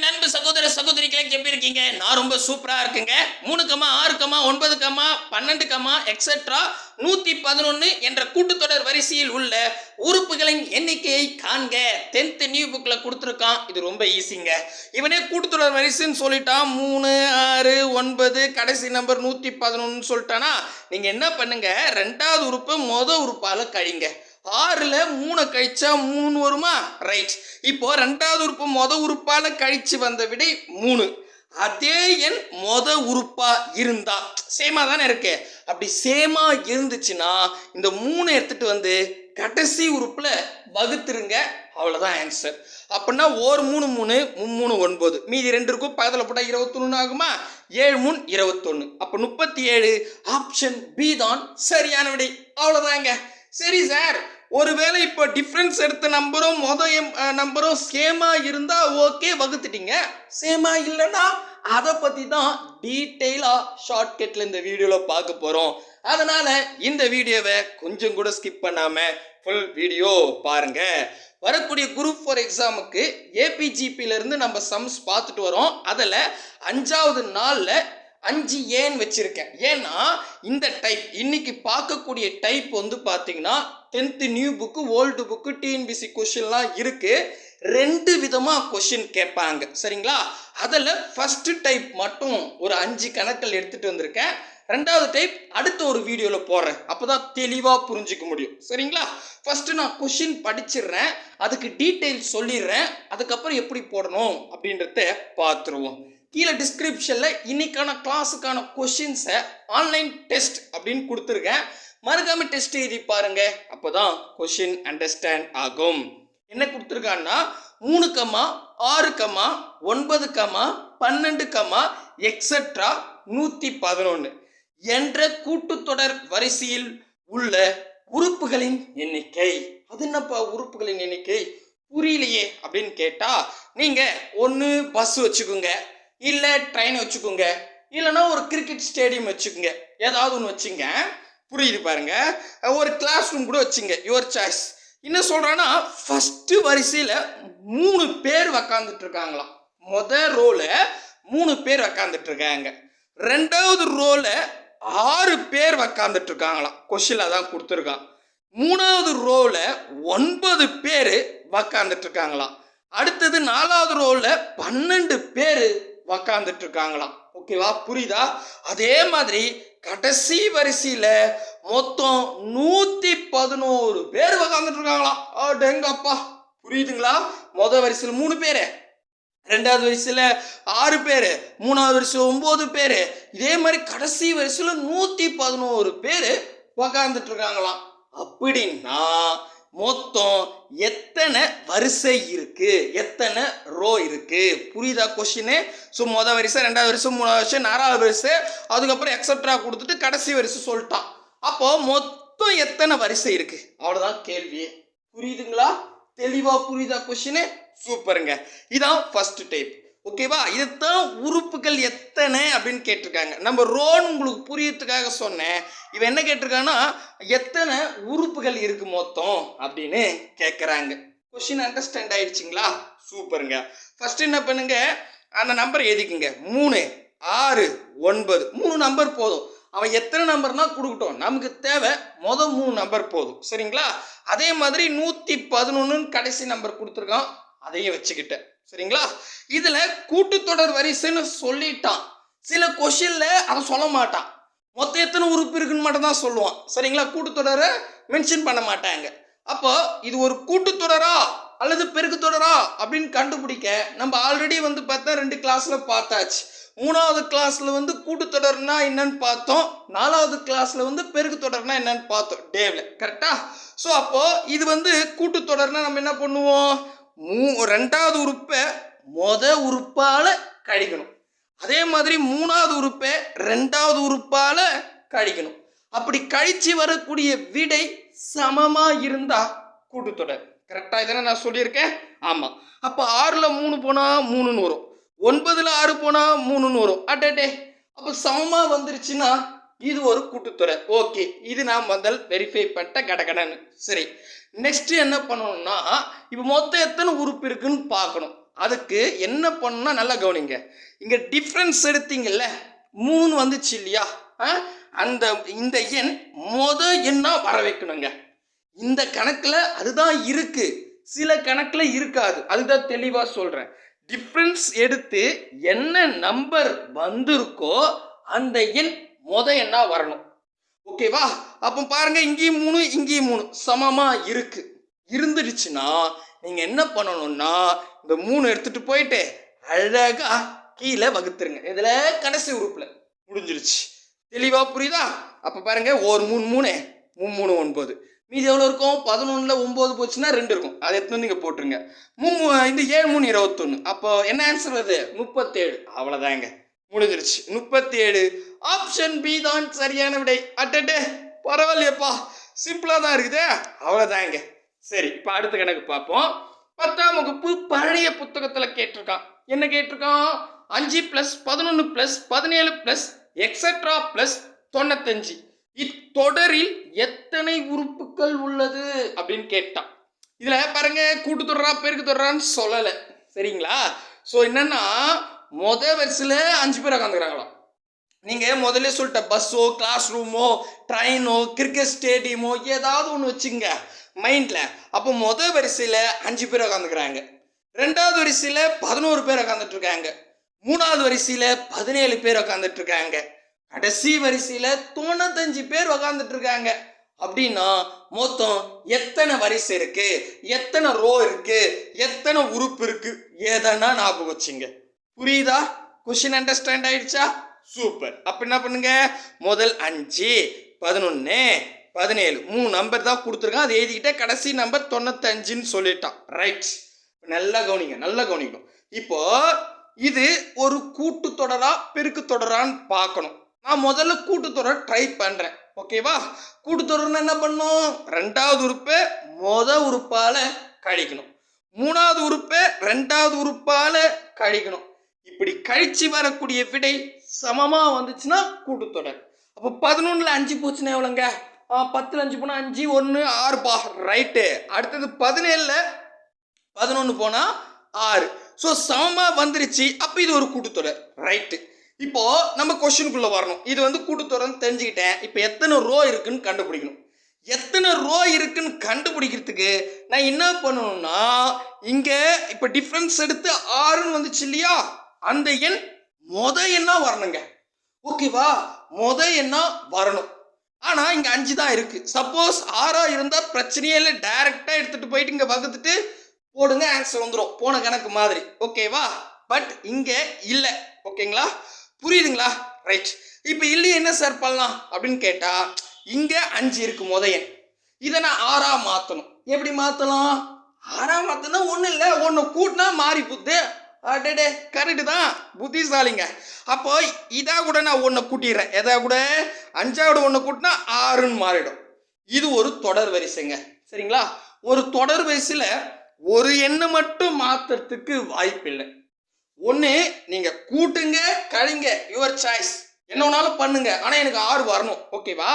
என் அன்பு சகோதர சகோதரிகளை எப்படி இருக்கீங்க? நான் ரொம்ப சூப்பரா இருக்குங்க. மூணு கமா ஆறு கமா ஒன்பது கமா பன்னெண்டு கமா எக்ஸெட்ரா நூத்தி பதினொன்னு என்ற கூட்டுத்தொடர் வரிசையில் உள்ள உறுப்புகளின் எண்ணிக்கையை காண்க. டென்த் நியூ புக்ல கொடுத்துருக்கான். இது ரொம்ப ஈஸிங்க இவனே கூட்டுத்தொடர் வரிசைன்னு சொல்லிட்டான். மூணு ஆறு ஒன்பது கடைசி நம்பர் நூத்தி பதினொன்னு சொல்லிட்டானா? நீங்க என்ன பண்ணுங்க? ரெண்டாவது உறுப்பு மொத உறுப்பால கழிங்க. ஆறில் மூணு கழிச்சா மூணு வருமா? ரைட் இப்போ ரெண்டாவது உறுப்பு மொத உறுப்பால கழிச்சு வந்த விடை மூணு. அதே எண் மொத உறுப்பா இருந்தா. சேமா தானே இருக்கு. அப்படி சேமா இருந்துச்சுன்னா இந்த மூணு எடுத்துட்டு வந்து கடைசி உறுப்புல வகுத்துருங்க. அவ்வளோதான் ஆன்சர் அப்படின்னா ஒரு மூணு மூணு மும்மூணு ஒன்பது. மீதி ரெண்டு இருக்கும். பக்கத்தில் போட்டால் இருபத்தொன்று ஆகுமா? ஏழு மூணு இருபத்தொன்று அப்போ முப்பத்தி ஏழு ஆப்ஷன் பி தான் சரியான விடை. அவ்வளோதாங்க சரி சார். ஒருவேளை இப்போ டிஃப்ரென்ஸ் எடுத்த நம்பரும் மொத எம்- நம்பரும் சேமா இருந்தா ஓகே வகுத்துட்டீங்க. சேமா இல்லைன்னா அதை பற்றி தான் டீட்டெயிலாக ஷார்ட்கட்டில் இந்த வீடியோவில் பார்க்க போகிறோம் அதனால் இந்த வீடியோவை கொஞ்சம் கூட ஸ்கிப் பண்ணாமல் ஃபுல் வீடியோ பாருங்க. வரக்கூடிய குரூப் ஃபார் எக்ஸாமுக்கு ஏபிஜிபியிலேருந்து நம்ம சம்ஸ் பார்த்துட்டு வரோம். அதில் அஞ்சாவது நாளில் அஞ்சு ஏன் வச்சுருக்கேன்? ஏன்னா இந்த டைப் இன்னைக்கு பார்க்கக்கூடிய டைப் வந்து பார்த்தீங்கன்னா tenth new book old book TNPSC கொஷின்லாம் இருக்குது ரெண்டு விதமாக கொஷின் கேட்பாங்க. சரிங்களா? அதில் ஃபஸ்ட்டு டைப் மட்டும் ஒரு அஞ்சு கணக்கில் எடுத்துகிட்டு வந்திருக்கேன். ரெண்டாவது டைப் அடுத்த ஒரு வீடியோவில் போடுறேன் அப்போ தான் தெளிவாக புரிஞ்சிக்க முடியும். சரிங்களா? ஃபஸ்ட்டு நான் கொஷின் படிச்சிடுறேன். அதுக்கு டீட்டெயில் சொல்லிடுறேன். அதுக்கப்புறம் எப்படி போடணும் அப்படின்றத பார்த்துருவோம். கீழே டிஸ்கிரிப்ஷனில் இன்னைக்கான கிளாஸுக்கான கொஷின்ஸை ஆன்லைன் டெஸ்ட் அப்படின்னு கொடுத்துருக்கேன். மறக்காம டெஸ்ட் எழுதி பாருங்க. அப்போதான் கொஷின் அண்டர்ஸ்டாண்ட் ஆகும். என்ன கொடுத்துருக்கான்னா மூணு கமா ஆறு கமா ஒன்பது கமா பன்னெண்டு கமா எக்ஸட்ரா நூற்றி பதினொன்று என்ற கூட்டுத்தொடர் வரிசையில் உள்ள உறுப்புகளின் எண்ணிக்கை. அது என்னப்பா உறுப்புகளின் எண்ணிக்கை? புரியலையே அப்படின்னு கேட்டால் நீங்கள் ஒன்று பஸ் வச்சுக்கோங்க. இல்லை ட்ரெயின் வச்சுக்கோங்க. இல்லைன்னா ஒரு கிரிக்கெட் ஸ்டேடியம் வச்சுக்கோங்க. ஏதாவது ஒன்று வச்சுங்க. புரியுது பாருங்க. ஒரு கிளாஸ் ரூம் கூட வச்சுங்க. யுவர் சாய்ஸ் என்ன சொல்கிறேன்னா ஃபஸ்ட்டு வரிசையில் மூணு பேர் உக்காந்துட்டு இருக்காங்களாம். மொத ரோல மூணு பேர் உக்காந்துட்டு இருக்காங்க. ரெண்டாவது ரோல ஆறு பேர் உக்காந்துட்டு இருக்காங்களாம். கொஷினில் தான் கொடுத்துருக்கான். மூணாவது ரோல ஒன்பது பேர் உக்காந்துட்டு இருக்காங்களாம். அடுத்தது நாலாவது ரோல பன்னெண்டு பேர் உக்காந்துட்டு இருக்காங்களாம் ஓகேவா? புரியுதா? அதே மாதிரி கடைசி வரிசையில் மொத்தம் நூற்றி பதினோரு பேர் உக்காந்துட்டு இருக்காங்களாம் டெங்கப்பா புரியுதுங்களா? முத வரிசையில் மூணு பேர். ரெண்டாவது வரிசையில் ஆறு பேர். மூணாவது வரிசையில் ஒம்பது பேர். இதே மாதிரி கடைசி வரிசையில் நூற்றி பதினோரு பேர் உக்காந்துட்டு இருக்காங்களாம் அப்படின்னா மொத்தம் எத்தனை வரிசை இருக்கு? எத்தனை ரோ இருக்கு? புரியுதா கொஷினு ஸோ மொதல் வரிசை ரெண்டாவது வரிசை மூணாவது வரிசை நாலாவது வரிசை அதுக்கப்புறம் எக்ஸட்ரா கொடுத்துட்டு கடைசி வரிசை சொல்லிட்டான். அப்போ மொத்தம் எத்தனை வரிசை இருக்கு? அவ்வளோதான் கேள்வி. புரியுதுங்களா? தெளிவாக புரியுதா கொஷினு சூப்பருங்க. இதான் ஃபர்ஸ்ட் டைப் ஓகேவா இதுதான் உறுப்புகள் எத்தனை அப்படின்னு கேட்டிருக்காங்க. நம்ம ரோன் உங்களுக்கு புரியறதுக்காக சொன்னேன். இவன் என்ன கேட்டிருக்கான்னா எத்தனை உறுப்புகள் இருக்கு மொத்தம் அப்படின்னு கேட்குறாங்க கொஷின் அண்டர்ஸ்டாண்ட் ஆயிடுச்சுங்களா? சூப்பருங்க. ஃபர்ஸ்ட் என்ன பண்ணுங்க? அந்த நம்பர் எழுதிக்குங்க. மூணு ஆறு ஒன்பது. மூணு நம்பர் போதும். அவன் எத்தனை நம்பர்னா கொடுக்கட்டும். நமக்கு தேவை மொதல் மூணு நம்பர் போதும். சரிங்களா? அதே மாதிரி நூற்றி பதினொன்றுன்னு கடைசி நம்பர் கொடுத்துருக்கான். அதையும் வச்சுக்கிட்டேன். சரிங்களா? இதில் கூட்டுத்தொடர் வரிசைன்னு சொல்லிட்டான். சில கொஷின்ல அதை சொல்ல மாட்டான். மொத்தம் எத்தனை உறுப்பு இருக்குன்னு மட்டும் தான் சொல்லுவான். சரிங்களா? கூட்டுத்தொடரை மென்ஷன் பண்ண மாட்டாங்க. அப்போ இது ஒரு கூட்டுத்தொடரா அல்லது பெருக்குத்தொடரா அப்படின்னு கண்டுபிடிக்க நம்ம ஆல்ரெடி வந்து பார்த்தா ரெண்டு கிளாஸ்ல பார்த்தாச்சு. மூணாவது கிளாஸ்ல வந்து கூட்டுத்தொடர்னா என்னன்னு பார்த்தோம். நாலாவது கிளாஸ்ல வந்து பெருக்குத்தொடர்னா என்னன்னு பார்த்தோம். டேவில். கரெக்டா ஸோ அப்போ இது வந்து கூட்டுத்தொடர்னா நம்ம என்ன பண்ணுவோம்? மூ ரெண்டாவது உறுப்பை மொத உறுப்பால் கழிக்கணும் அதே மாதிரி மூணாவது உறுப்பை ரெண்டாவது உறுப்பால் கழிக்கணும் அப்படி கழித்து வரக்கூடிய விடை சமமாக இருந்தால் கூட்டுத்தொடர் கரெக்டாக இதெல்லாம் நான் சொல்லியிருக்கேன்? ஆமாம் அப்போ ஆறில் மூணு போனால் மூணுன்னு வரும். ஒன்பதில் ஆறு போனால் மூணுன்னு வரும். அட்டே. அப்போ சமமாக வந்துருச்சுன்னா இது ஒரு கூட்டுத்துறை. ஓகே இது நான் முதல் வெரிஃபை பண்ணிட்ட கடகடன்னு. சரி நெக்ஸ்ட் என்ன பண்ணணும்னா இப்போ மொத்தம் எத்தனை உறுப்பு இருக்குன்னு பார்க்கணும். அதுக்கு என்ன பண்ணணும்னா நல்லா கவனிங்க. இங்கே டிஃப்ரென்ஸ் எடுத்தீங்கல்ல மூணு வந்துச்சு இல்லையா? ஆ? அந்த இந்த எண் மொத எண்ணாக வர வைக்கணுங்க. இந்த கணக்கில் அதுதான் இருக்கு. சில கணக்கில் இருக்காது. அதுதான் தெளிவாக சொல்கிறேன் டிஃப்ரென்ஸ் எடுத்து என்ன நம்பர் வந்திருக்கோ அந்த எண் மொத எண்ணா வரணும்? ஓகேவா அப்போ பாருங்க இங்கேயும் மூணு இங்கேயும் மூணு. சமமா இருக்கு. இருந்துடுச்சுன்னா நீங்க என்ன பண்ணணும்னா இந்த மூணு எடுத்துட்டு போயிட்டு அழகா கீழே வகுத்துருங்க. இதுல கடைசி உறுப்புல. முடிஞ்சிருச்சு தெளிவா புரியுதா? அப்ப பாருங்க ஒரு மூணு மூணு. மூணு மூணு ஒன்பது. மீதி எவ்வளோ இருக்கும்? பதினொன்றில் ஒம்பது போச்சுன்னா ரெண்டு இருக்கும். அதை எடுத்து வந்து போட்டுருங்க. மூணு இந்த ஏழு மூணு இருபத்தொன்று அப்போ என்ன ஆன்சர் வருது? முப்பத்தேழு. அவ்வளோதாங்க முடிஞ்சிருச்சு முப்பத்தேழு. ஆப்ஷன் பி தான் சரியான விடை. அட்டே பரவாயில்லையப்பா. சிம்பிளாக தான் இருக்குதே. அவ்வளோதாங்க சரி இப்போ அடுத்த கணக்கு பார்ப்போம். பத்தாம் வகுப்பு பழைய புத்தகத்தில் கேட்டிருக்கான். என்ன கேட்டிருக்கான்? அஞ்சு ப்ளஸ் பதினொன்று ப்ளஸ் பதினேழு ப்ளஸ் எக்ஸட்ரா ப்ளஸ் தொண்ணூத்தஞ்சு. இத்தொடரில் எத்தனை உறுப்புகள் உள்ளது அப்படின்னு கேட்டான். இதில் பாருங்க கூட்டு தொடரா பெருக்கு தொடரான்னு சொல்லலை. சரிங்களா? ஸோ என்னன்னா முத வரிசையில் அஞ்சு பேர் உட்காந்துக்கிறாங்களாம் நீங்கள் முதல்ல சொல்லிட்ட பஸ்ஸோ கிளாஸ் ரூமோ ட்ரெயினோ கிரிக்கெட் ஸ்டேடியமோ ஏதாவது ஒன்று வச்சுங்க மைண்டில் அப்போ முத வரிசையில் அஞ்சு பேர் உட்காந்துக்கிறாங்க ரெண்டாவது வரிசையில் பதினோரு பேர் உட்காந்துட்டு இருக்காங்க மூணாவது வரிசையில் பதினேழு பேர் உட்காந்துட்டு இருக்காங்க கடைசி வரிசையில் தொண்ணூத்தஞ்சு பேர் உட்காந்துட்ருக்காங்க அப்படின்னா மொத்தம் எத்தனை வரிசை இருக்கு? எத்தனை ரோ இருக்கு? எத்தனை உறுப்பு இருக்கு? ஏதனா ஞாபகம் வச்சுங்க. புரியுதா? கொஷின் அண்டர்ஸ்டாண்ட் ஆயிடுச்சா? சூப்பர் அப்ப என்ன பண்ணுங்க? முதல் அஞ்சு பதினொன்று பதினேழு. மூணு நம்பர் தான் கொடுத்துருக்கான். அதை எழுதிக்கிட்டே கடைசி நம்பர் தொண்ணூத்தஞ்சுன்னு சொல்லிட்டான். ரைட் நல்லா கவனிங்க நல்லா கவனிக்கணும். இப்போ இது ஒரு கூட்டு தொடரா பெருக்கு தொடரான்னு பார்க்கணும். நான் முதல்ல கூட்டுத்தொடர் ட்ரை பண்ணுறேன் ஓகேவா கூட்டுத்தொடர்னா என்ன பண்ணும்? ரெண்டாவது உறுப்பை மொத உறுப்பால கழிக்கணும் மூணாவது உறுப்பை ரெண்டாவது உறுப்பால கழிக்கணும் இப்படி கழிச்சு வரக்கூடிய விடை சமமாக வந்துச்சுன்னா கூட்டுத்தொடர். அப்போ பதினொன்றில் அஞ்சு போச்சுன்னா எவ்வளோங்க ஆ, பத்தில் அஞ்சு போனால் அஞ்சு ஒன்று ஆறுப்பா ரைட்டு. அடுத்தது பதினேழில் பதினொன்று போனால் ஆறு. ஸோ சமமாக வந்துருச்சு. அப்போ இது ஒரு கூட்டுத்தொடர். ரைட்டு. இப்போ நம்ம கொஷினுக்குள்ள வரணும். இது வந்து கூட்டுத்தொடர்னு தெரிஞ்சுக்கிட்டேன். இப்போ எத்தனை ரோ இருக்குன்னு கண்டுபிடிக்கணும். எத்தனை ரோ இருக்குன்னு கண்டுபிடிக்கிறதுக்கு நான் என்ன பண்ணணும்னா இங்கே இப்போ டிஃப்ரென்ஸ் எடுத்து ஆறுன்னு வந்துச்சு இல்லையா? அந்த எண் மொத எண்ணா வரணுங்க. ஓகேவா மொத எண்ணா வரணும். ஆனால் இங்கே அஞ்சு தான் இருக்குது சப்போஸ் ஆறாக இருந்தால் பிரச்சனையே இல்லை. டைரெக்டாக எடுத்துகிட்டு போயிட்டு இங்கே வகுத்துட்டு போடுங்க ஆன்சர் வந்துடும் போன கணக்கு மாதிரி. ஓகேவா பட் இங்கே இல்லை. ஓகேங்களா புரியுதுங்களா? ரைட் இப்போ இல்லையே என்ன சார் பண்ணலாம்? அப்படின்னு கேட்டால் இங்கே அஞ்சு இருக்கு முத எண். இதை நான் ஆறாக மாற்றணும் எப்படி மாற்றலாம் ஆறாக மாற்றினா ஒன்றும் இல்லை. ஒன்று கூட்டினா மாறி புத்து அடடே கரெக்டு தான். புத்திசாலிங்க. அப்போ இதாக கூட நான் ஒன்று கூட்டிடுறேன். எதா கூட? அஞ்சாவோட ஒன்று கூட்டினா ஆறுன்னு மாறிடும். இது ஒரு தொடர் வரிசைங்க. சரிங்களா? ஒரு தொடர் வரிசையில் ஒரு எண்ணை மட்டும் மாத்துறதுக்கு வாய்ப்பில்லை ஒன்று நீங்கள் கூட்டுங்க கழிங்க. யுவர் சாய்ஸ் என்ன வேணாலும் பண்ணுங்க. ஆனால் எனக்கு ஆறு வரணும். ஓகேவா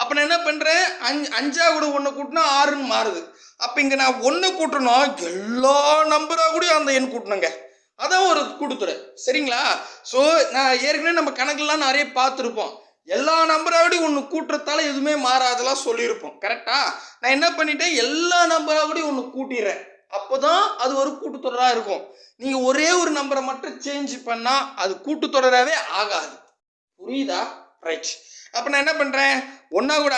அப்போ நான் என்ன பண்ணுறேன் அஞ்சு அஞ்சா கூட ஒன்று கூட்டினா ஆறுன்னு மாறுது. அப்போ இங்கே நான் ஒன்று கூட்டணும். எல்லா நம்பராக கூட அந்த எண் கூட்டணுங்க. அதான் ஒரு கூட்டுத்துறை. சரிங்களா? ஸோ நான் ஏற்கனவே நம்ம கணக்கெல்லாம் நிறைய பார்த்துருப்போம். எல்லா நம்பராகடி ஒன்று கூட்டுறதால எதுவுமே மாறாதெல்லாம் சொல்லியிருப்போம். கரெக்டா நான் என்ன பண்ணிட்டேன்? எல்லா நம்பராகடி ஒன்று கூட்டிடுறேன். அப்போ தான் அது ஒரு கூட்டுத்தொடராக இருக்கும். நீங்கள் ஒரே ஒரு நம்பரை மட்டும் சேஞ்ச் பண்ணால் அது கூட்டுத்தொடராகவே ஆகாது. புரியுதா? ரைட் அப்போ நான் என்ன பண்ணுறேன் ஒன்றா கூட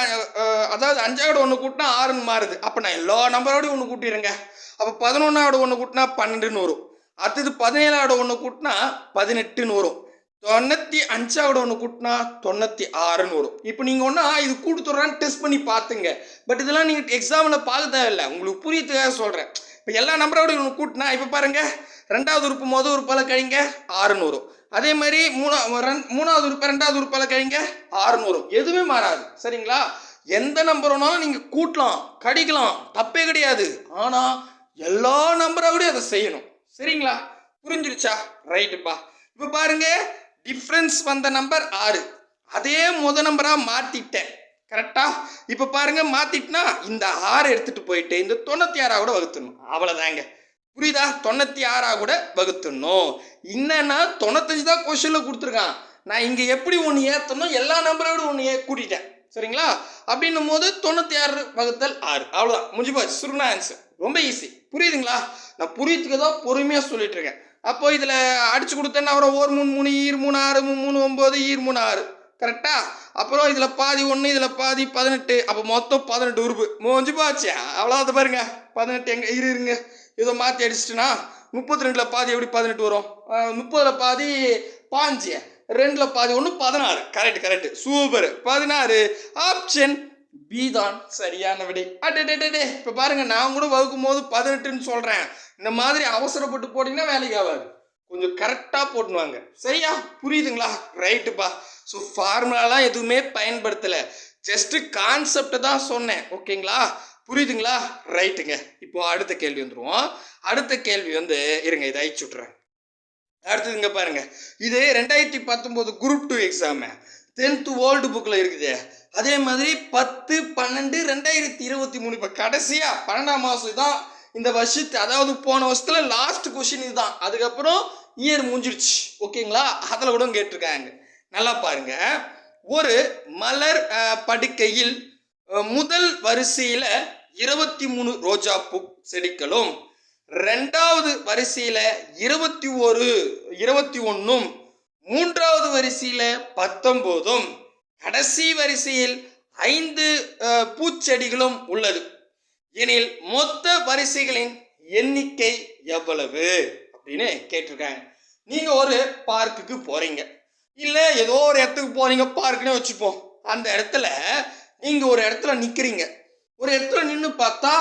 அதாவது அஞ்சா ஒன்று கூட்டினா ஆறுன்னு மாறுது. அப்போ நான் எல்லா நம்பரோடையும் ஒன்று கூட்டிடுறேங்க. அப்போ பதினொன்னாவோட ஒன்று கூட்டினா பன்னெண்டுன்னு வரும். அடுத்தது பதினேழாவோட ஒன்று கூட்டினா பதினெட்டுன்னு வரும். தொண்ணூற்றி அஞ்சாவோட ஒன்று கூட்டினா தொண்ணூற்றி ஆறுன்னு வரும். இப்போ நீங்கள் ஒன்றா இது கூட்டுறான்னு டெஸ்ட் பண்ணி பார்த்துங்க. பட் இதெல்லாம் நீங்கள் எக்ஸாமில் பார்க்க தேவையில்லை. உங்களுக்கு புரியத்துக்காக சொல்கிறேன் இப்போ எல்லா நம்பரோட ஒன்று கூட்டினா இப்போ பாருங்கள் ரெண்டாவது உறுப்பு மொதல் உறுப்பால் கழிங்க ஆறுன்னு வரும். அதே மாதிரி மூணா ரெண்- மூணாவது உறுப்பு ரெண்டாவது உறுப்பால் கழிங்க ஆறுன்னு வரும். எதுவுமே மாறாது. சரிங்களா? எந்த நம்பரோனாலும் நீங்கள் கூட்டலாம் கடிக்கலாம். தப்பே கிடையாது. ஆனால் எல்லா நம்பரோடையும் அதை செய்யணும். சரிங்களா? புரிஞ்சிருச்சா? ரைட்டுப்பா. இப்போ பாருங்க டிஃப்ரென்ஸ் வந்த நம்பர் ஆறு. அதே முத நம்பராக மாற்றிட்டேன் கரெக்டா இப்போ பாருங்க மாத்திட்டுனா இந்த ஆறு எடுத்துட்டு போயிட்டு இந்த தொண்ணூற்றி கூட வகுத்தணும் அவ்வளோதாங்க புரியுதா? தொண்ணூற்றி ஆறா கூட வகுத்துடணும். என்னன்னா தொண்ணூத்தஞ்சு தான் கொஸ்டினில் கொடுத்துருக்கான். நான் இங்கே எப்படி ஒன்று ஏற்றணும் எல்லா நம்பரோட ஒன்று ஏ கூட்டிட்டேன். சரிங்களா? அப்படின்னும் போது தொண்ணூற்றி ஆறு வகுத்தல் ஆறு. அவ்வளோதான் முடிஞ்சு போச்சு. சுருணா ஆன்சர் ரொம்ப ஈஸி புரியுதுங்களா? நான் புரியுதுக்கு தான் பொறுமையாக சொல்லிட்டு இருக்கேன் அப்போ இதில் அடிச்சு கொடுத்தேன்னா அப்புறம் ஒரு மூணு மூணு ஈர் மூணு ஆறு மூணு மூணு ஒம்பது ஈர் மூணு ஆறு. கரெக்டா அப்புறம் இதில் பாதி ஒன்று இதில் பாதி பதினெட்டு. அப்போ மொத்தம் பதினெட்டு உறுப்பு. மூஞ்சு போச்சு. அவ்வளோதான் பாருங்க. பதினெட்டு எங்கே இரு இருங்க. ஏதோ மாற்றி அடிச்சிட்டுனா? முப்பத்தி ரெண்டில் பாதி எப்படி பதினெட்டு வரும்? முப்பதில் பாதி பாஞ்சு. ரெண்டில் பாதி ஒன்று பதினாறு. கரெக்ட் கரெக்ட் சூப்பர் பதினாறு. ஆப்ஷன் பி தான் சரியான விடை. அடே இப்போ பாருங்க நான் கூட வகுக்கும் போது பதினெட்டுன்னு சொல்கிறேன் இந்த மாதிரி அவசரப்பட்டு போட்டிங்கன்னா வேலைக்கு ஆகாது. கொஞ்சம் கரெக்டாக போட்டுவாங்க சரியா? புரியுதுங்களா? ரைட்டுப்பா ஸோ ஃபார்முலாலாம் எதுவுமே பயன்படுத்தலை. ஜஸ்ட்டு கான்செப்டை தான் சொன்னேன். ஓகேங்களா புரியுதுங்களா? ரைட்டுங்க இப்போ அடுத்த கேள்வி வந்துடுவோம் அடுத்த கேள்வி வந்து இருங்க இதை அழிச்சு விட்றேன் அடுத்ததுங்க பாருங்க. இது ரெண்டாயிரத்தி பத்தொம்போது group two exam tenth old புக்கில் இருக்குது. அதே மாதிரி பத்து பன்னெண்டு ரெண்டாயிரத்தி இருபத்தி மூணு இப்போ கடைசியாக பன்னெண்டாம் மாதம் தான் இந்த வருஷத்து அதாவது போன வருஷத்தில் லாஸ்ட் கொஷின் இதுதான். அதுக்கப்புறம் இயர் முடிஞ்சிருச்சு. ஓகேங்களா? அதில் கூட கேட்டிருக்காங்க. நல்லா பாருங்க. ஒரு மலர் படுக்கையில் முதல் வரிசையில் இருபத்தி மூணு ரோஜா பூ செடிகளும் ரெண்டாவது வரிசையில் இருபத்தி ஒரு இருபத்தி ஒன்றும் மூன்றாவது வரிசையில் பத்தொம்போதும் கடைசி வரிசையில் ஐந்து பூச்செடிகளும் உள்ளது. எனில் மொத்த வரிசைகளின் எண்ணிக்கை எவ்வளவு? அப்படின்னு கேட்டிருக்காங்க. நீங்கள் ஒரு பார்க்குக்கு போகிறீங்க இல்லை ஏதோ ஒரு இடத்துக்கு போகிறீங்க பார்க்குன்னு வச்சுப்போம். அந்த இடத்துல நீங்கள் ஒரு இடத்துல நிற்கிறீங்க ஒரு இடத்துல நின்று பார்த்தா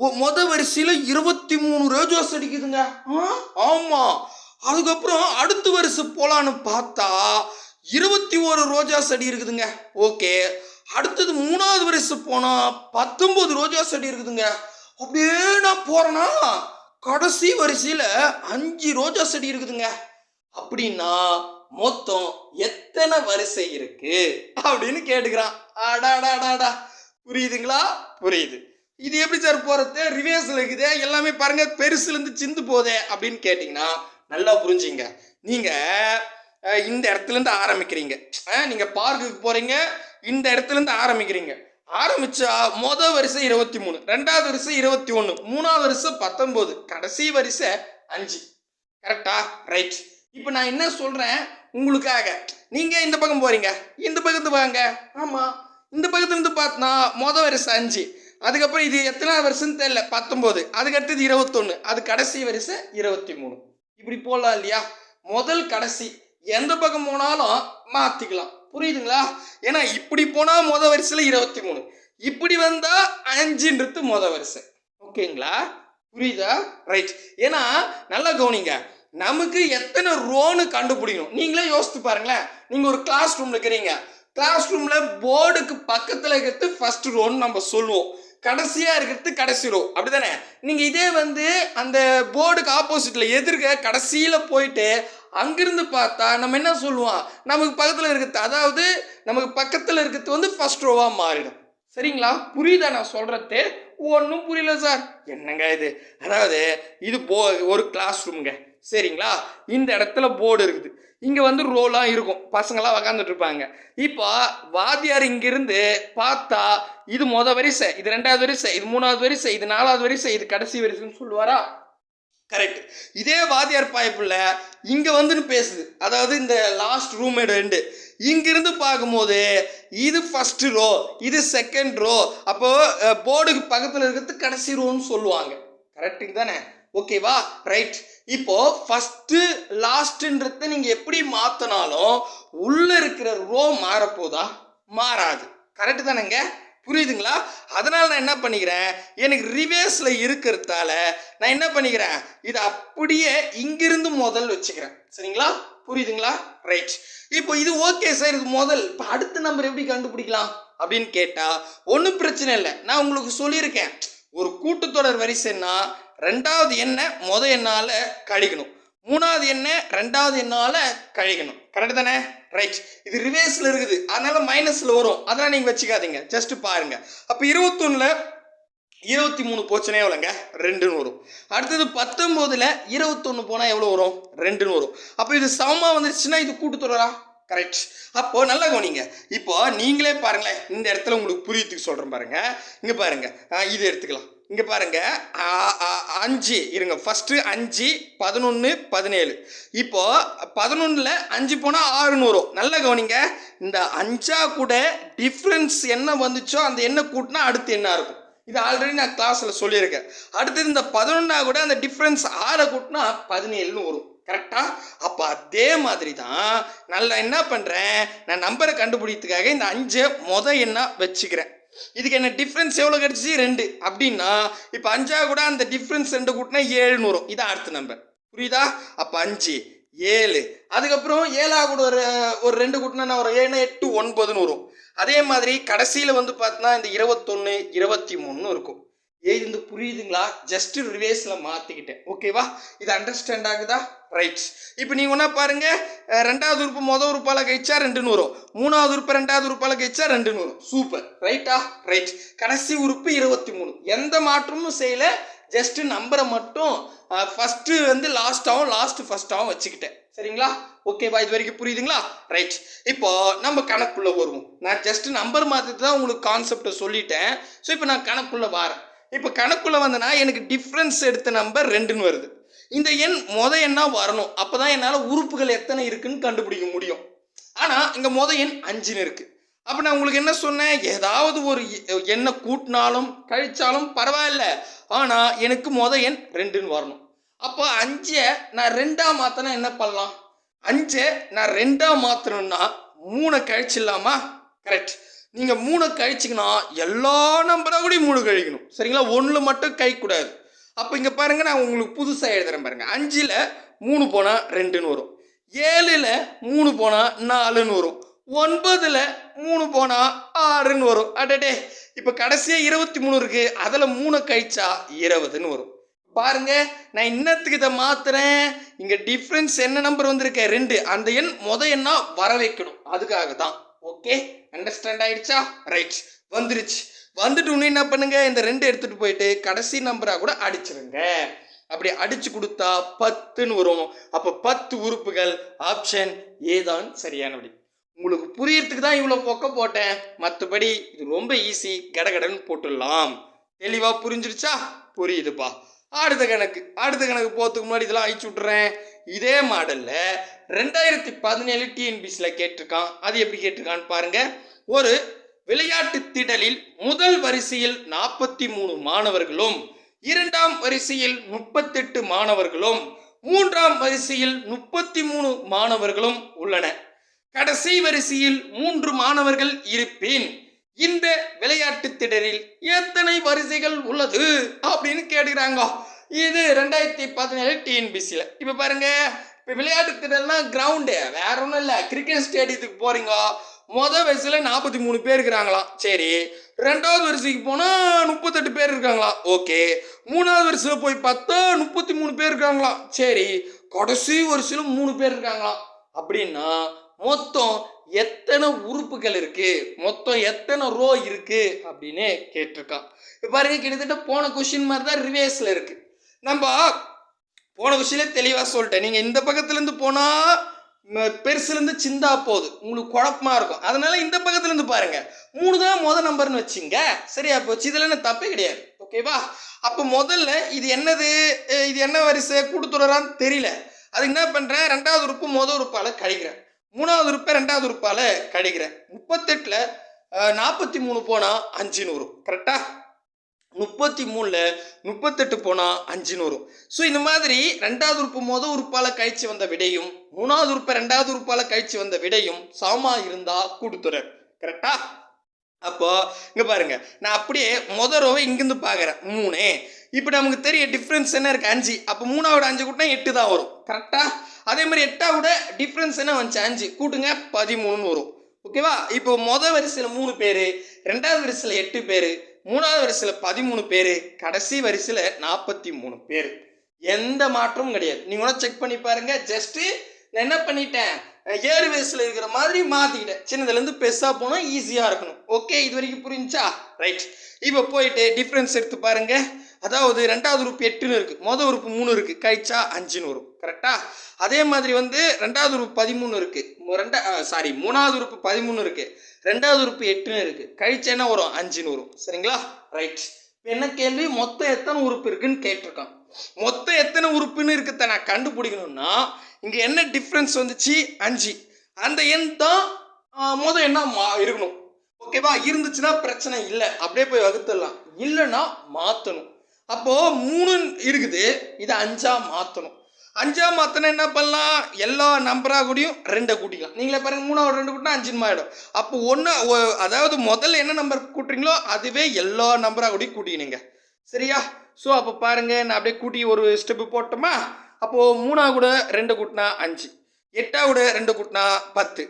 மொத வரிசையில் இருபத்தி மூணு ரோஜாஸ் அடிக்குதுங்க. ஆமாம் அதுக்கப்புறம் அடுத்த வருஷம் போலான்னு பார்த்தா இருபத்தி ஒரு ரோஜா செடி இருக்குதுங்க. ஓகே. அடுத்தது மூணாவது வருஷம் போனால் பத்தொன்பது ரோஜா செடி இருக்குதுங்க. அப்படியே நான் போகிறேன்னா கடைசி வரிசையில் அஞ்சு ரோஜா செடி இருக்குதுங்க. அப்படின்னா மொத்தம் எத்தனை வரிசை இருக்கு? அப்படின்னு கேட்டுக்கிறான். அடாடாடாடா புரியுதுங்களா? புரியுது. இது எப்படி சார் போகிறது ரிவேர்ஸில் இருக்குது. எல்லாமே பாருங்கள் பெருசுலேருந்து சிந்து போதே அப்படின்னு கேட்டிங்கன்னா நல்லா புரிஞ்சுங்க. நீங்கள் இந்த இடத்துலேருந்து ஆரம்பிக்கிறீங்க. நீங்கள் பார்க்குக்கு போகிறீங்க இந்த இடத்துலேருந்து ஆரம்பிக்கிறீங்க. ஆரம்பிச்சா மொதல் வரிசை இருபத்தி மூணு ரெண்டாவது வரிசை இருபத்தி ஒன்று மூணாவது வரிசை பத்தொம்போது கடைசி வரிசை அஞ்சு. கரெக்டா ரைட் இப்போ நான் என்ன சொல்கிறேன் உங்களுக்காக? நீங்கள் இந்த பக்கம் போகிறீங்க இந்த பக்கத்து வாங்க. ஆமாம் இந்த பக்கத்துலேருந்து பார்த்தனா மொதல் வரிசை அஞ்சு. அதுக்கப்புறம் இது எத்தனை வருஷம்னு தெரியல பத்தொம்போது அதுக்கடுத்தது இருபத்தொன்று அது கடைசி வரிசை இருபத்தி மூணு இப்படி போகலாம் இல்லையா? முதல் கடைசி எந்த பக்கம் போனாலும் மாற்றிக்கலாம் புரியுதுங்களா? ஏன்னா இப்படி போனால் முத வரிசையில் இருபத்தி மூணு இப்படி வந்தால் அஞ்சுன்றது முத வரிசை. ஓகேங்களா? புரியுதா? ரைட் ஏன்னா நல்லா கவனிங்க. நமக்கு எத்தனை ரோன்னு கண்டுபிடிக்கணும். நீங்களே யோசித்து பாருங்களேன். நீங்கள் ஒரு கிளாஸ் ரூமில் இருக்கிறீங்க. கிளாஸ் ரூமில் போர்டுக்கு பக்கத்தில் இருக்கிறது ஃபர்ஸ்ட் ரோன்னு நம்ம சொல்லுவோம். கடைசியாக இருக்கிறது கடைசி ரோ அப்படிதானே? நீங்கள் இதே வந்து அந்த போர்டுக்கு ஆப்போசிட்டில் எதிர்க்க கடைசியில் போயிட்டு அங்கிருந்து பார்த்தா நம்ம என்ன சொல்லுவோம்? நமக்கு பக்கத்தில் இருக்கிறது அதாவது நமக்கு பக்கத்தில் இருக்கிறது வந்து ஃபஸ்ட் ரோவாக மாறிடும். சரிங்களா? புரியுதா நான் சொல்கிறது ஒன்றும் புரியல சார் என்னங்க இது? அதாவது இது போ ஒரு கிளாஸ் ரூம்ங்க சரிங்களா? இந்த இடத்துல போர்டு இருக்குது. இங்கே வந்து ரோலாம் இருக்கும். பசங்களாம் உக்காந்துட்டு இருப்பாங்க இப்போ வாத்தியார் இங்கிருந்து பார்த்தா இது மொதல் வரிசை இது ரெண்டாவது வரிசை இது மூணாவது வரிசை இது நாலாவது வரிசை இது கடைசி வரிசைன்னு சொல்லுவாரா? கரெக்ட் இதே வாத்தியார் பாய்ப்புல இங்கே வந்துன்னு பேசுது. அதாவது இந்த லாஸ்ட் ரூம்மேட் ரெண்டு இங்கிருந்து பார்க்கும்போது இது ஃபர்ஸ்ட் ரோ இது செகண்ட் ரோ அப்போ போர்டுக்கு பக்கத்தில் இருக்கிறது கடைசி ரோன்னு சொல்லுவாங்க. கரெக்டுங்க தானே? ஓகேவா ரைட் இப்போ ஃபஸ்ட்டு லாஸ்ட்ன்றத நீங்கள் எப்படி மாற்றினாலும் உள்ளே இருக்கிற ரோ மாறப்போதா? மாறாது. கரெக்டு தானேங்க? புரியுதுங்களா? அதனால் நான் என்ன பண்ணிக்கிறேன்? எனக்கு ரிவேர்ஸில் இருக்கிறதால நான் என்ன பண்ணிக்கிறேன்? இதை அப்படியே இங்கிருந்து முதல் வச்சுக்கிறேன். சரிங்களா? புரியுதுங்களா? ரைட் இப்போ இது ஓகே சார் இது முதல். இப்போ அடுத்த நம்பர் எப்படி கண்டுபிடிக்கலாம்? அப்படின்னு கேட்டால் ஒன்றும் பிரச்சனை இல்லை. நான் உங்களுக்கு சொல்லியிருக்கேன். ஒரு கூட்டத்தொடர் வரிசைன்னா ரெண்டாவது எண்ணெய் முத எண்ணால் கழிக்கணும். மூணாவது எண்ணெய் ரெண்டாவது எண்ணால் கழிக்கணும். கரெக்டு தானே? ரைட் இது ரிவேர்ஸில் இருக்குது. அதனால் மைனஸில் வரும். அதெல்லாம் நீங்கள் வச்சுக்காதீங்க. ஜஸ்ட்டு பாருங்கள் அப்போ இருபத்தொன்னில் இருபத்தி மூணு போச்சுனே எவ்வளோங்க ரெண்டுன்னு வரும். அடுத்தது பத்தொம்போதில் இருபத்தொன்று போனால் எவ்வளோ வரும்? ரெண்டுன்னு வரும். அப்போ இது சமமாக வந்துருச்சுன்னா இது கூட்டுத்தொடரா கரெக்ட் அப்போ நல்லா கவனிங்க. இப்போ நீங்களே பாருங்களேன். இந்த இடத்துல உங்களுக்கு புரியத்துக்கு சொல்கிறேன் பாருங்க. இங்கே பாருங்க. ஆ, இது எடுத்துக்கலாம். இங்கே பாருங்க. அஞ்சு. இருங்க. ஃபஸ்ட்டு அஞ்சு பதினொன்று பதினேழு. இப்போ பதினொன்றில் அஞ்சு போனால் ஆறுநூறு. நல்ல நல்லா கவனிங்க. இந்த அஞ்சா கூட டிஃப்ரென்ஸ் என்ன வந்துச்சோ அந்த என்ன கூட்டினா அடுத்து என்ன இருக்கும்? இது ஆல்ரெடி நான் கிளாஸில் சொல்லியிருக்கேன். அடுத்தது இந்த பதினொன்னா கூட அந்த டிஃப்ரென்ஸ் ஆறை கூட்டினா பதினேழுன்னு வரும். கரெக்டாக அப்போ அதே மாதிரி தான் நல்லா என்ன பண்ணுறேன் நான் நம்பரை கண்டுபிடிக்கிறதுக்காக இந்த அஞ்சை மொதல் எண்ணாக வச்சுக்கிறேன். இதுக்கு என்ன டிஃப்ரென்ஸ் எவ்வளோ கிடச்சிச்சு? ரெண்டு. அப்படின்னா இப்போ அஞ்சா கூட அந்த டிஃப்ரென்ஸ் ரெண்டு கூட்டினா ஏழுன்னு வரும். இதான் அடுத்த நம்பர் புரியுதா? அப்போ அஞ்சு ஏழு. அதுக்கப்புறம் ஏழா கூட ஒரு ஒரு ரெண்டு கூட்டினா ஒரு ஏழு எட்டு ஒன்பதுன்னு வரும். அதே மாதிரி கடைசியில் வந்து பார்த்தோன்னா இந்த இருபத்தொன்று இருபத்தி மூணுன்னு இருக்கும். எழுந்து புரியுதுங்களா? ஜஸ்ட் ரிவேஸில் மாற்றிக்கிட்டேன் ஓகேவா இது அண்டர்ஸ்டாண்ட் ஆகுதா? ரைட் இப்போ நீங்கள் ஒன்றா பாருங்கள் ரெண்டாவது உறுப்பு மொதல் உறுப்பால் கழிச்சா ரெண்டுன்னு வரும் மூணாவது உறுப்பு ரெண்டாவது உறுப்பால் கழிச்சா ரெண்டுன்னு வரும் சூப்பர் ரைட்டா ரைட் கடைசி உறுப்பு இருபத்தி மூணு. எந்த மாற்றமும் செய்யலை. ஜஸ்ட் நம்பரை மட்டும் ஃபஸ்ட்டு வந்து லாஸ்ட்டாகவும் லாஸ்ட்டு ஃபஸ்ட்டாகவும் வச்சுக்கிட்டேன். சரிங்களா? ஓகேவா இது வரைக்கும் புரியுதுங்களா? ரைட் இப்போ நம்ம கணக்குள்ளே வருவோம். நான் ஜஸ்ட் நம்பர் மாற்றிட்டு தான் உங்களுக்கு கான்செப்டை சொல்லிட்டேன். ஸோ இப்போ நான் கணக்குள்ளே வரேன். இப்போ கணக்குள்ளே வந்தனா எனக்கு டிஃப்ரென்ஸ் எடுத்த நம்பர் ரெண்டுன்னு வருது. இந்த எண் மொத எண்ணாக வரணும். அப்போ தான் என்னால் உறுப்புகள் எத்தனை இருக்குன்னு கண்டுபிடிக்க முடியும். ஆனால் இங்கே மொத எண் அஞ்சுன்னு இருக்குது அப்போ நான் உங்களுக்கு என்ன சொன்னேன்? ஏதாவது ஒரு எ- எண்ணை கூட்டினாலும் கழிச்சாலும் பரவாயில்ல. ஆனால் எனக்கு மொத எண் ரெண்டுன்னு வரணும். அப்போ அஞ்சை நான் ரெண்டாக மாற்றினா என்ன பண்ணலாம்? அஞ்சை நான் ரெண்டாக மாற்றணும்னா மூணை கழிச்சிடலாமா? கரெக்ட் நீங்கள் மூணை கழிச்சிங்கன்னா எல்லா நம்பரை கூட மூணு கழிக்கணும். சரிங்களா? ஒன்றில் மட்டும் கழிக்கூடாது அப்போ இங்கே பாருங்கள் நான் உங்களுக்கு புதுசாக எழுதுறேன் பாருங்கள் அஞ்சில் மூணு போனால் ரெண்டுன்னு வரும். ஏழில் மூணு போனால் நாலுன்னு வரும். ஒன்பதில் மூணு போனால் ஆறுன்னு வரும். அடடே! இப்போ கடைசியாக இருபத்தி மூணு இருக்குது அதில் மூணு கழிச்சா இருபதுன்னு வரும். பாருங்க நான் இன்னத்துக்கு இதை மாத்துறேன். இங்கே டிஃப்ரென்ஸ் என்ன நம்பர் வந்திருக்க? ரெண்டு. அந்த எண் முத எண்ணா வர வைக்கணும். அதுக்காக தான் ஓகே அண்டர்ஸ்டாண்ட் ஆயிடுச்சா? ரைட் வந்துருச்சு. வந்துட்டு இன்னும் என்ன பண்ணுங்க? இந்த ரெண்டு எடுத்துட்டு போயிட்டு கடைசி நம்பரா கூட அடிச்சிருங்க. அப்படி அடிச்சு கொடுத்தா பத்துன்னு வரும். அப்போ பத்து உறுப்புகள் ஆப்ஷன் ஏதான் சரியான விடை உங்களுக்கு புரியறதுக்கு தான் இவ்வளோ பொக்க போட்டேன். மற்றபடி இது ரொம்ப ஈஸி கடகடன்னு போட்டுடலாம். தெளிவாக புரிஞ்சிருச்சா? புரியுதுப்பா. அடுத்த கணக்கு. அடுத்த கணக்கு போகிறதுக்கு முன்னாடி இதெல்லாம் அழிச்சு விட்றேன் இதே மாடலில் ரெண்டாயிரத்தி பதினேழு டிஎன்பிசியில் கேட்டிருக்கான். அது எப்படி கேட்டிருக்கான்னு பாருங்க. ஒரு விளையாட்டு திடலில் முதல் வரிசையில் நாற்பத்தி மூணு மாணவர்களும் இரண்டாம் வரிசையில் முப்பத்தெட்டு மாணவர்களும் மூன்றாம் வரிசையில் முப்பத்தி மூணு மாணவர்களும் உள்ளன. கடைசி வரிசையில் மூன்று மாணவர்கள் இருப்பின். இந்த விளையாட்டு திடலில் எத்தனை வரிசைகள் உள்ளது அப்படின்னு கேட்டுக்கிறாங்க. இது ரெண்டாயிரத்தி பதினேழு டிஎன்பிசியில் இப்போ பாருங்க இப்போ விளையாட்டு திடல்னா கிரவுண்டு வேற ஒன்றும் இல்லை. கிரிக்கெட் ஸ்டேடியத்துக்கு போகிறீங்க மொதல் வரிசையில் நாற்பத்தி மூணு பேர் இருக்கிறாங்களாம். சரி. ரெண்டாவது வரிசைக்கு போனால் முப்பத்தெட்டு பேர் இருக்காங்களாம். ஓகே. மூணாவது வரிசையில் போய் பார்த்தா முப்பத்தி மூணு பேர் இருக்காங்களாம். சரி. கடைசி வரிசையில் மூணு பேர் இருக்காங்களாம். அப்படின்னா மொத்தம் எத்தனை உறுப்புகள் இருக்கு? மொத்தம் எத்தனை ரோ இருக்கு? அப்படின்னு கேட்டிருக்கான். இப்போ பாருங்க கிட்டத்தட்ட போன கொஷின் மாதிரி தான் ரிவேஸில் இருக்கு. நம்ம போன கொஷின்ல தெளிவாக சொல்லிட்டேன். நீங்கள் இந்த பக்கத்துலேருந்து போனால் பெருசுலேருந்து சிந்தா போகுது. உங்களுக்கு குழப்பமா இருக்கும். அதனால இந்த பக்கத்துலேருந்து பாருங்க. மூணு தான் முதல் நம்பர்னு வச்சுங்க. சரியா போச்சு? இதில் என்ன தப்பே கிடையாது. ஓகேவா அப்போ முதல்ல இது என்னது? இது என்ன வரிசை? கொடுத்துடுறான்னு தெரியல. அது என்ன பண்ணுறேன் ரெண்டாவது உறுப்பு மொதல் உறுப்பால் கழிக்கிறேன் மூணாவது உறுப்பை ரெண்டாவது உறுப்பால் கழிக்கிறேன் முப்பத்தெட்டில் நாற்பத்தி மூணு போனால் அஞ்சுன்னு வரும் கரெக்டாக முப்பத்தி மூணில் முப்பத்தெட்டு போனால் அஞ்சுன்னு வரும் ஸோ இந்த மாதிரி ரெண்டாவது உறுப்பு மொதல் உறுப்பால் கழிச்சு வந்த விடையும் மூணாவது உறுப்பை ரெண்டாவது உறுப்பால் கழிச்சு வந்த விடையும் சமமாக இருந்தால் கூட்டுத்தொடர் கரெக்டா அப்போ இங்கே பாருங்க. நான் அப்படியே முத ரோவை இங்கேருந்து பார்க்குறேன். மூணு. இப்போ நமக்கு தெரிய டிஃப்ரென்ஸ் என்ன இருக்குது அஞ்சு. அப்போ மூணாவோட அஞ்சு கூட்டினா எட்டு தான் வரும். கரெக்டாக அதே மாதிரி எட்டாவோட டிஃப்ரென்ஸ் என்ன வந்துச்சு? அஞ்சு. கூட்டுங்க பதிமூணுன்னு வரும். ஓகேவா இப்போ முத வரிசையில் மூணு பேர் ரெண்டாவது வரிசையில் எட்டு பேர் மூணாவது வரிசையில் பதிமூணு பேர் கடைசி வரிசையில் நாற்பத்தி மூணு பேர். எந்த மாற்றமும் கிடையாது. நீங்கள் கூட செக் பண்ணி பாருங்கள் ஜஸ்ட்டு நான் என்ன பண்ணிட்டேன்? ஏறு வயசில் இருக்கிற மாதிரி மாற்றிக்கிட்டேன் சின்னதுலேருந்து பெருசாக போனால் ஈஸியாக இருக்கணும். ஓகே இது வரைக்கும் புரிஞ்சா ரைட் இப்போ போயிட்டு டிஃப்ரென்ஸ் எடுத்து பாருங்கள் அதாவது ரெண்டாவது உறுப்பு எட்டுன்னு இருக்குது மொதல் உறுப்பு மூணு இருக்குது கழிச்சா அஞ்சுன்னு வரும். கரெக்டாக அதே மாதிரி வந்து ரெண்டாவது உறுப்பு பதிமூணு இருக்குது ரெண்டா சாரி மூணாவது உறுப்பு பதிமூணு இருக்குது ரெண்டாவது உறுப்பு எட்டுன்னு இருக்குது கழிச்சா என்ன வரும்? அஞ்சுன்னு வரும் சரிங்களா? ரைட் இப்போ என்ன கேள்வி? மொத்தம் எத்தனை உறுப்பு இருக்குன்னு கேட்டிருக்கான். மொத்தம் எத்தனை உறுப்புன்னு இருக்குத நான் கண்டுபிடிக்கணும்னா இங்கே என்ன டிஃப்ரென்ஸ் வந்துச்சு? அஞ்சு. அந்த எண் தான் மொதல் என்ன மா இருக்கணும். ஓகேவா இருந்துச்சுன்னா பிரச்சனை இல்லை. அப்படியே போய் வகுத்துடலாம். இல்லைன்னா மாற்றணும் அப்போது மூணு இருக்குது. இதை அஞ்சாக மாற்றணும் அஞ்சாம் மாற்றினா என்ன பண்ணலாம்? எல்லா நம்பராக கூடயும் ரெண்டை கூட்டிக்கலாம். நீங்களே பாருங்கள் மூணாவது ரெண்டு கூட்டினா அஞ்சுன்னு ஆகிடும் அப்போ ஒன்று அதாவது முதல்ல என்ன நம்பர் கூட்டுறீங்களோ அதுவே எல்லா நம்பராக கூடயும் கூட்டிக்கினுங்க. சரியா? ஸோ அப்போ பாருங்க நான் அப்படியே கூட்டி ஒரு ஸ்டெப்பு போட்டோமா? அப்போது மூணா கூட ரெண்டு கூட்டினா அஞ்சு. எட்டா கூட ரெண்டு கூட்டினா பத்து.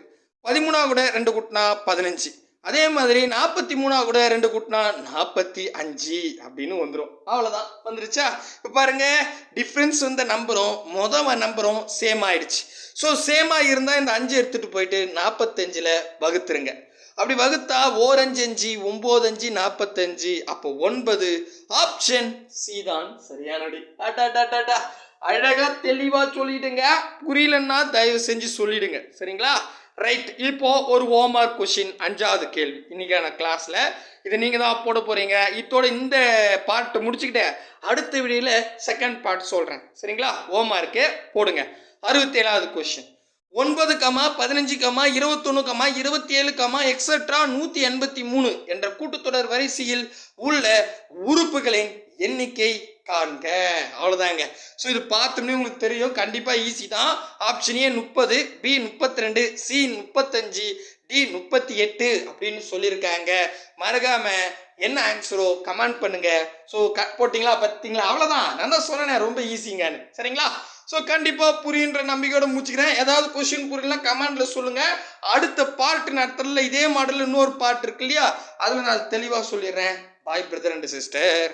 பதிமூணாவது கூட ரெண்டு கூட்டினா பதினஞ்சு. அதே மாதிரி நாற்பத்தி மூணா கூட ரெண்டு கூட்டினா நாற்பத்தி அஞ்சு அப்படின்னு வந்துடும் அவ்வளோதான் வந்துருச்சா? இப்போ பாருங்க டிஃப்ரென்ஸ் வந்த நம்பரும் மொதல் நம்பரும் சேம் ஆயிடுச்சு. ஸோ சேமாக இருந்தால் இந்த அஞ்சு எடுத்துகிட்டு போயிட்டு நாற்பத்தஞ்சில் வகுத்துருங்க. அப்படி வகுத்தா ஓரஞ்சு அஞ்சு ஒம்பது அஞ்சு நாற்பத்தஞ்சு அப்போ ஒன்பது. ஆப்ஷன் சி தான். சரியானடி அடாடாடாடா அழகா தெளிவாக சொல்லிடுங்க. புரியலன்னா தயவு செஞ்சு சொல்லிடுங்க. சரிங்களா? ரைட் இப்போ ஒரு ஹோம்ஒர்க் கொஷின் அஞ்சாவது கேள்வி. இன்னைக்கான கிளாஸ்ல இதை நீங்க தான் போட போறீங்க. இதோட இந்த பார்ட் முடிச்சுக்கிட்டு அடுத்த வீடியோல செகண்ட் பார்ட் சொல்றேன். சரிங்களா? ஹோம்ஒர்க்கு போடுங்க. அறுபத்தேழாவது கொஷின் ஒன்பது கமா பதினஞ்சு கமா இருபத்தொன்று கமா இருபத்தி ஏழு கமா எக்ஸட்ரா நூற்றி எண்பத்தி மூணு என்ற கூட்டுத்தொடர் வரிசையில் உள்ள உறுப்புகளின் எண்ணிக்கை காண்க அவ்வளோதாங்க ஸோ இது பார்த்தோம்னே உங்களுக்கு தெரியும். கண்டிப்பாக ஈஸி தான். ஆப்ஷன் ஏ முப்பது பி முப்பத்தி ரெண்டு சி முப்பத்தஞ்சு டி முப்பத்தி எட்டு அப்படின்னு சொல்லியிருக்காங்க. மறக்காம என்ன ஆன்சரோ கமெண்ட் பண்ணுங்க. ஸோ க போட்டிங்களா பார்த்தீங்களா அவ்வளோதான் நான் தான் சொன்னேன் ரொம்ப ஈஸிங்கன்னு சரிங்களா? ஸோ கண்டிப்பாக புரியுன்ற நம்பிக்கையோட முடிச்சுக்கிறேன். ஏதாவது கொஸ்டின் புரியலாம் கமெண்ட்ல சொல்லுங்கள் அடுத்த பார்ட் நடத்தல இதே மாடலில் இன்னொரு பார்ட் இருக்கு இல்லையா? அதில் நான் தெளிவாக சொல்லிடுறேன். பாய் பிரதர் அண்ட் சிஸ்டர்